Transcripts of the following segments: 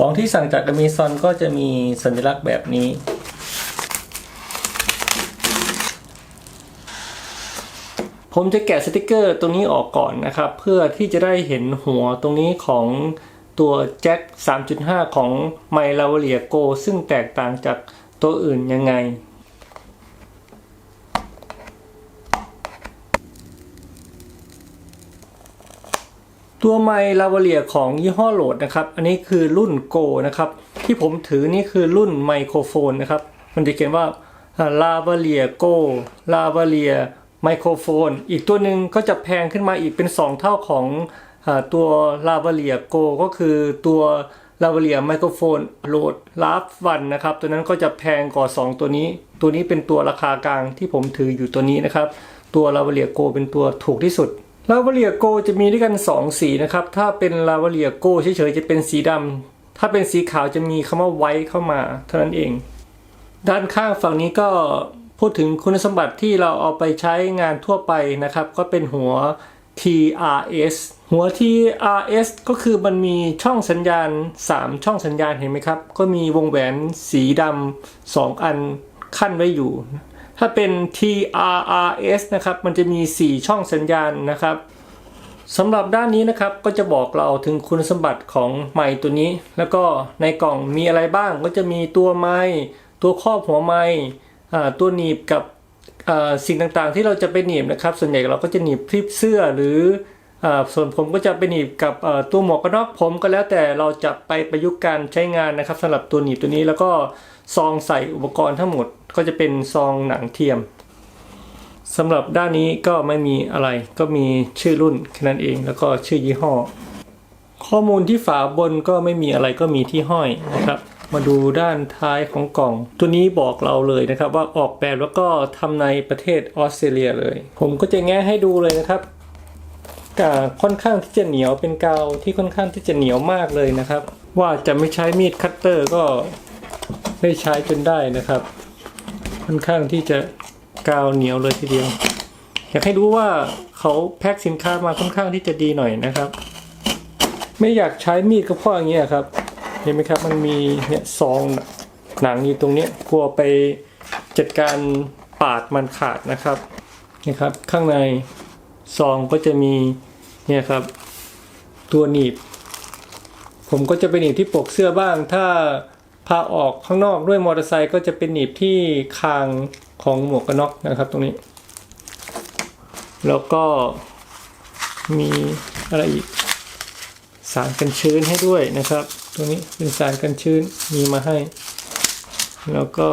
ของที่สั่งจากอเมซอนก็จะมีสัญลักษณ์แบบนี้ ผมจะแกะสติกเกอร์ตรงนี้ออกก่อนนะครับ เพื่อที่จะได้เห็นหัวตรงนี้ของตัวแจ็ค 3.5 ของไมลาวเลียโกซึ่งแตกต่างจากตัวอื่นยังไง ตัวไมค์ลาวเลียของยี่ห้อโหลดนะครับ อันนี้คือรุ่น Go นะครับ ที่ผมถือนี่คือรุ่นไมโครโฟนนะครับ มันจะเขียนว่าลาวเลียโกลาวเลียไมโครโฟน อีกตัวหนึ่งก็จะแพงขึ้นมาอีกเป็น 2 เท่าของอตัวลาวเลียโกก็คือตัวลาวเลียไมโครโฟนโหลดลาฟวันนะครับ ตัวนั้นก็จะแพงกว่า 2 ตัวนี้ ตัวนี้เป็นตัวราคากลางที่ผมถืออยู่ตัวนี้นะครับ ตัวลาวเลียโกเป็นตัวถูกที่สุด ลาวาเลียโกจะมีด้วยกัน 2 สีนะครับ ถ้าเป็นลาวาเลียโกเฉยๆจะเป็นสีดำถ้าเป็นสีขาวจะมีคำว่าไวท์เข้ามาเท่านั้นเอง ด้านข้างฝั่งนี้ก็พูดถึงคุณสมบัติที่เราเอาไปใช้งานทั่วไปนะครับ ก็เป็นหัว TRS หัว TRS ก็คือมันมีช่องสัญญาณ 3 ช่องสัญญาณเห็นไหมครับ ก็มีวงแหวนสีดำ2อันขั้นไว้อยู่ ถ้าเป็น TRRS นะครับ มันจะมี 4 ช่องสัญญาณนะครับสำหรับด้านนี้นะครับก็จะบอกเราถึงคุณสมบัติของไม้ตัวนี้ แล้วก็ในกล่องมีอะไรบ้างก็จะมีตัวไม้ตัวครอบหัวไม้ตัวหนีบกับสิ่งต่างๆ ที่เราจะไปหนีบนะครับ ส่วนใหญ่เราก็จะหนีบคลิปเสื้อหรืออส่วนผมก็จะไปหนีบกับตัวหมวกกันน็อกผมก็แล้วแต่เราจะไปประยุกต์การใช้งานนะครับสำหรับตัวหนีบตัวนี้แล้วก็ ซองใส่อุปกรณ์ทั้งหมดก็จะเป็นซองหนังเทียมสำหรับด้านนี้ก็ไม่มีอะไรก็มีชื่อรุ่นแค่นั้นเองแล้วก็ชื่อยี่ห้อ ข้อมูลที่ฝาบนก็ไม่มีอะไรก็มีที่ห้อยนะครับมาดูด้านท้ายของกล่อง ตัวนี้บอกเราเลยนะครับว่าออกแบบแล้วก็ทำในประเทศออสเตรเลียเลย ผมก็จะแง้ให้ดูเลยนะครับกาค่อนข้างที่จะเหนียวเป็นกาวที่ค่อนข้างที่จะเหนียวมากเลยนะครับ ว่าจะไม่ใช้มีดคัตเตอร์ก็ ได้ใช้จนได้นะครับ ค่อนข้างที่จะกาวเหนียวเลยทีเดียว อยากให้รู้ว่าเขาแพ็คสินค้ามาค่อนข้างที่จะดีหน่อยนะครับ ไม่อยากใช้มีดก็เพราะอย่างเงี้ยครับ เห็นไหมครับมันมีเนี่ยซองหนังอยู่ตรงเนี้ยกลัวไปจัดการปาดมันขาดนะครับนี่ครับ ข้างในซองก็จะมีเนี่ยครับ ตัวหนีบ ผมก็จะไปหนีบที่ปกเสื้อบ้างถ้า พาออกข้างนอกด้วยมอเตอร์ไซค์ก็จะเป็นหนีบที่คางของหมวกกันน็อกนะครับตรงนี้ แล้วก็มีอะไรอีก สารกันชื้นให้ด้วยนะครับตัวนี้เป็นสารกันชื้นมีมาให้ แล้วก็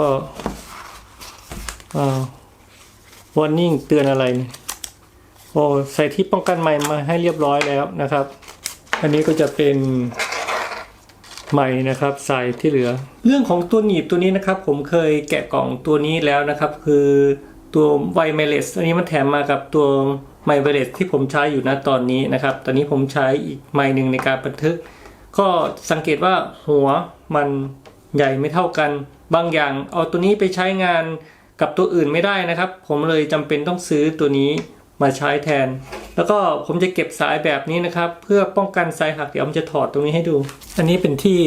อ่าวอร์นิ่งเตือนอะไรนี่โอ้ใส่ที่ป้องกันไม้มาให้เรียบร้อยแล้วนะครับ อันนี้ก็จะเป็น ใหม่นะครับใสายที่เหลือ เรื่องของตัวหนีบตัวนี้นะครับ ผมเคยแกะกล่องตัวนี้แล้วนะครับ คือตัวไวไมเลสอันนี้มันแถมมากับตัวไมไวเลสที่ผมใช้อยู่นะตอนนี้นะครับ ตอนนี้ผมใช้อีกไมหนึ่งในการบันทึก ก็สังเกตว่าหัวมันใหญ่ไม่เท่ากัน บางอย่างเอาตัวนี้ไปใช้งานกับตัวอื่นไม่ได้นะครับ ผมเลยจำเป็นต้องซื้อตัวนี้มาใช้แทน แล้วก็ผมจะเก็บสายแบบนี้นะครับ เพื่อป้องกันสายหักเดี๋ยวผมจะถอดตรงนี้ให้ดู อันนี้เป็นที่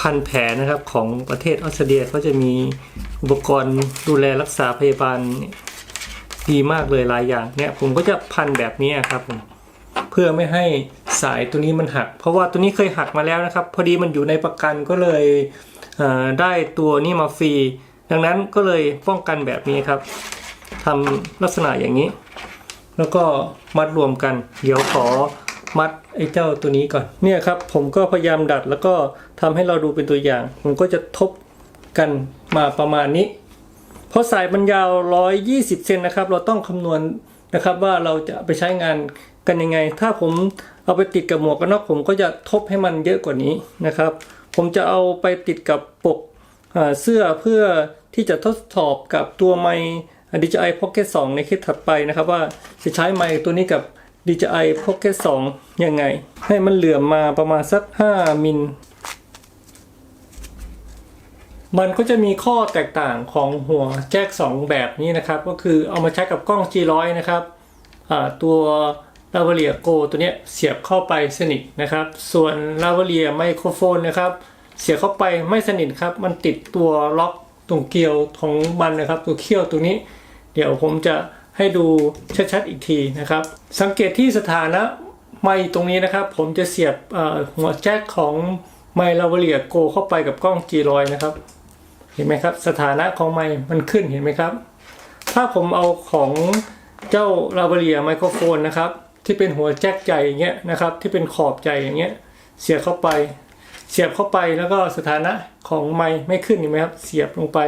พันแผลนะครับของประเทศออสเตรเลียเขาจะมีอุปกรณ์ดูแลรักษาพยาบาลดีมากเลยหลายอย่างเนี่ยผมก็จะพันแบบนี้ครับผมเพื่อไม่ให้สายตัวนี้มันหัก เพราะว่าตัวนี้เคยหักมาแล้วนะครับ พอดีมันอยู่ในประกันก็เลยเได้ตัวนี้มาฟรีดังนั้นก็เลยป้องกันแบบนี้ครับทำลักษณะอย่างนี้ แล้วก็มัดรวมกัน เดี๋ยวขอมัดไอ้เจ้าตัวนี้ก่อน เนี่ยครับ ผมก็พยายามดัดแล้วก็ทำให้เราดูเป็นตัวอย่าง ผมก็จะทบกันมาประมาณนี้ เพราะสายมันยาว 120 เซนนะครับ เราต้องคำนวณนะครับว่าเราจะไปใช้งานกันยังไง ถ้าผมเอาไปติดกับหมวกกันน็อกผมก็จะทบให้มันเยอะกว่านี้นะครับ ผมจะเอาไปติดกับปกเสื้อเพื่อที่จะทดสอบกับตัวไมค์ DJI Pocket 2 ในคลิปถัดไปนะครับว่าจะใช้ไมค์ตัวนี้กับ DJI Pocket 2 ยังไง ให้มันเหลื่อมมาประมาณสัก 5 มิล มันก็จะมีข้อแตกต่างของหัวแจ็ค2 แบบนี้นะครับ ก็คือเอามาใช้กับกล้อง G100 นะครับตัว l a v a l i e r Go ตัวนี้เสียบเข้าไปสนิทนะครับ ส่วน l a v a l i e r ไมโครโฟนนะครับ เสียบเข้าไปไม่สนิทครับ มันติดตัวล็อกตรงเกลียวของมันนะครับ ตัวเขี้ยวตัวนี้ เดี๋ยวผมจะให้ดูชัดๆอีกทีนะครับ สังเกตที่สถานะไมค์ตรงนี้นะครับ ผมจะเสียบหัวแจ็คของไมค์ลาวเลียโกเข้าไปกับกล้อง G100 นะครับ เห็นไหมครับ สถานะของไมค์มันขึ้นเห็นไหมครับ ถ้าผมเอาของเจ้าลาวเลียไมโครโฟนนะครับ ที่เป็นหัวแจ็คใหญ่อย่างเงี้ยนะครับ ที่เป็นขอบใหญ่อย่างเงี้ยเสียบเข้าไป เสียบเข้าไปแล้วก็สถานะของไมค์ไม่ขึ้นเห็นไหมครับ เสียบลงไป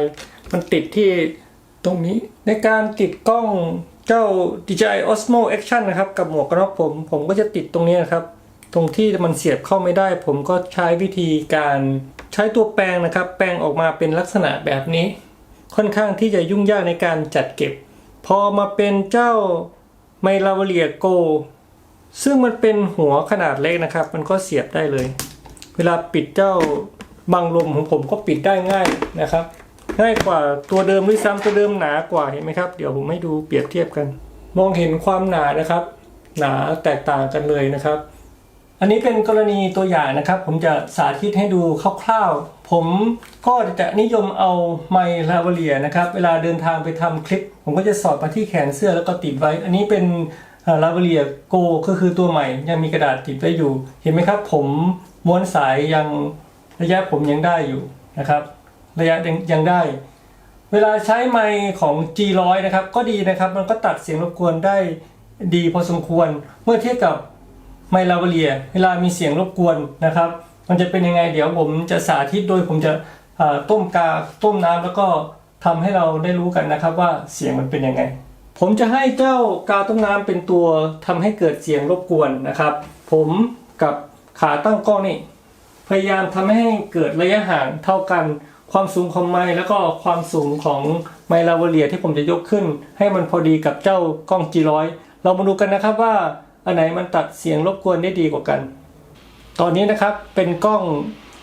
มันติดที่ ตรงนี้ในการติดกล้องเจ้า DJI Osmo Action นะครับ กับหมวกกันน็อกผม ผมก็จะติดตรงนี้นะครับ ตรงที่มันเสียบเข้าไม่ได้ ผมก็ใช้วิธีการใช้ตัวแปรงนะครับ แปรงออกมาเป็นลักษณะแบบนี้ ค่อนข้างที่จะยุ่งยากในการจัดเก็บ พอมาเป็นเจ้าไมลาวเลียโก ซึ่งมันเป็นหัวขนาดเล็กนะครับ มันก็เสียบได้เลย เวลาปิดเจ้าบังลมของผมก็ปิดได้ง่ายนะครับ ง่ายกว่าตัวเดิมด้วยซ้ำตัวเดิมหนากว่าเห็นไหมครับ เดี๋ยวผมให้ดูเปรียบเทียบกัน มองเห็นความหนานะครับ หนาแตกต่างกันเลยนะครับ อันนี้เป็นกรณีตัวอย่างนะครับ ผมจะสาธิตให้ดูคร่าวๆ ผมก็จะนิยมเอาไมลาวเลียนะครับ เวลาเดินทางไปทำคลิป ผมก็จะสอดมาที่แขนเสื้อแล้วก็ติดไว้ อันนี้เป็นลาวเลียโกก็คือตัวใหม่ยังมีกระดาษติดไว้อยู่ เห็นไหมครับ ผมม้วนสายยังระยะผมยังได้อยู่นะครับ ระยะยังได้ เวลาใช้ไมค์ของ G100 นะครับ ก็ดีนะครับมันก็ตัดเสียงรบกวนได้ดีพอสมควร เมื่อเทียบกับไมค์ลาวเลีย เวลามีเสียงรบกวนนะครับ มันจะเป็นยังไงเดี๋ยวผมจะสาธิตโดยผมจะต้มกาต้มน้ำแล้วก็ทำให้เราได้รู้กันนะครับว่าเสียงมันเป็นยังไง ผมจะให้เจ้ากาต้มน้ำเป็นตัวทำให้เกิดเสียงรบกวนนะครับ ผมกับขาตั้งกล้องนี่พยายามทำให้เกิดระยะห่างเท่ากัน ความสูงของไม้แล้วก็ความสูงของไมลาวเลียที่ผมจะยกขึ้น ให้มันพอดีกับเจ้ากล้อง G100 เรามาดูกันนะครับว่าอันไหนมันตัดเสียงรบกวนได้ดีกว่ากัน ตอนนี้นะครับเป็นกล้อง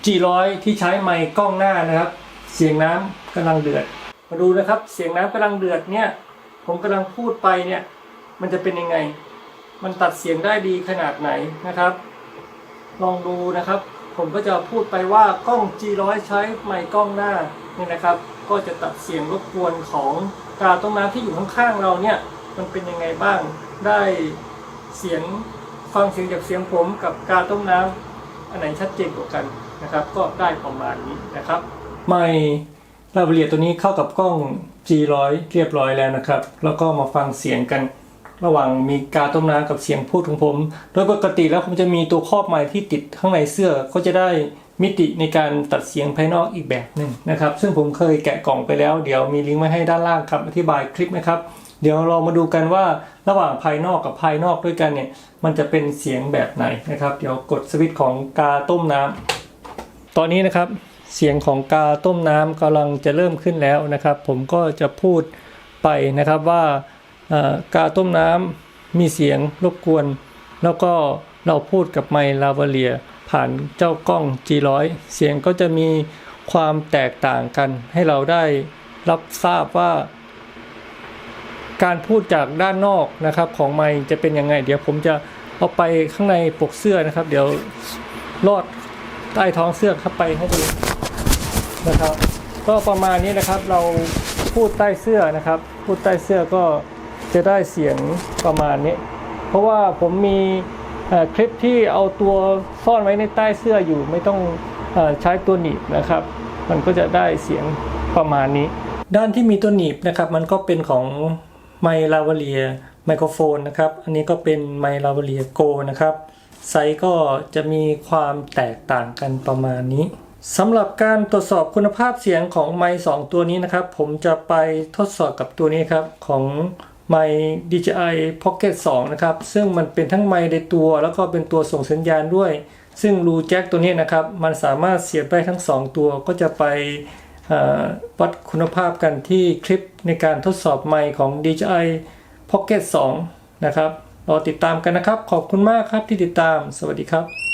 G100 ที่ใช้ไมค์กล้องหน้านะครับ เสียงน้ำกำลังเดือด มาดูนะครับเสียงน้ำกำลังเดือดเนี่ยผมกำลังพูดไปเนี่ยมันจะเป็นยังไง มันตัดเสียงได้ดีขนาดไหนนะครับ ลองดูนะครับ ผมก็จะพูดไปว่ากล้อง G100 ใช้ไมค์กล้องหน้าเนี่ยนะครับ ก็จะตัดเสียงรบกวนของกาต้นน้ำที่อยู่ข้างๆเราเนี่ยมันเป็นยังไงบ้างได้เสียงฟังเสียงจากเสียงผมกับกาต้มน้ำอันไหนชัดเจนกว่ากันนะครับ ก็ได้ประมาณนี้นะครับ ไมค์ลาเวเลียตัวนี้เข้ากับกล้อง G100 เรียบร้อยแล้วนะครับ แล้วก็มาฟังเสียงกัน ระหว่างมีกาต้มน้ำกับเสียงพูดของผม โดยปกติแล้วผมจะมีตัวครอบไม้ที่ติดข้างในเสื้อก็จะได้มิติในการตัดเสียงภายนอกอีกแบบหนึ่งนะครับ ซึ่งผมเคยแกะกล่องไปแล้ว เดี๋ยวมีลิงก์ไว้ให้ด้านล่างคำอธิบายคลิปนะครับ เดี๋ยวเรามาดูกันว่าระหว่างภายนอกกับภายนอกด้วยกันเนี่ย มันจะเป็นเสียงแบบไหนนะครับ เดี๋ยวกดสวิตช์ของกาต้มน้ำตอนนี้นะครับเสียงของกาต้มน้ำกำลังจะเริ่มขึ้นแล้วนะครับ ผมก็จะพูดไปนะครับว่า กาต้มน้ำมีเสียงรบกวน แล้วก็เราพูดกับไมค์ลาวเลีย ผ่านเจ้ากล้อง G100 เสียงก็จะมีความแตกต่างกัน ให้เราได้รับทราบว่า การพูดจากด้านนอกนะครับของไมค์จะเป็นยังไง เดี๋ยวผมจะเอาไปข้างในปกเสื้อนะครับ เดี๋ยวลอดใต้ท้องเสื้อเข้าไปให้ดูนะครับ ก็ประมาณนี้นะครับเราพูดใต้เสื้อนะครับ พูดใต้เสื้อก็ จะได้เสียงประมาณนี้ เพราะว่าผมมีคลิปที่เอาตัวซ่อนไว้ในใต้เสื้ออยู่ ไม่ต้องอใช้ตัวหนีบนะครับ มันก็จะได้เสียงประมาณนี้ ด้านที่มีตัวหนีบนะครับมันก็เป็นของไมลาวเลียไมโครโฟนนะครับ อันนี้ก็เป็นไมลาวเลียโกนะครับไซส์ก็จะมีความแตกต่างกันประมาณนี้สำหรับการตรวจสอบคุณภาพเสียงของไมค์สองตัวนี้นะครับ ผมจะไปทดสอบกับตัวนี้ครับของ ไมค์ DJI Pocket 2 นะครับ ซึ่งมันเป็นทั้งไมค์ในตัว แล้วก็เป็นตัวส่งสัญญาณด้วย ซึ่งรูแจ็คตัวนี้นะครับ มันสามารถเสียบได้ทั้ง 2 ตัวก็จะไปวัดคุณภาพกันที่คลิปในการทดสอบไมค์ของ DJI Pocket 2 นะครับรอติดตามกันนะครับ ขอบคุณมากครับที่ติดตาม สวัสดีครับ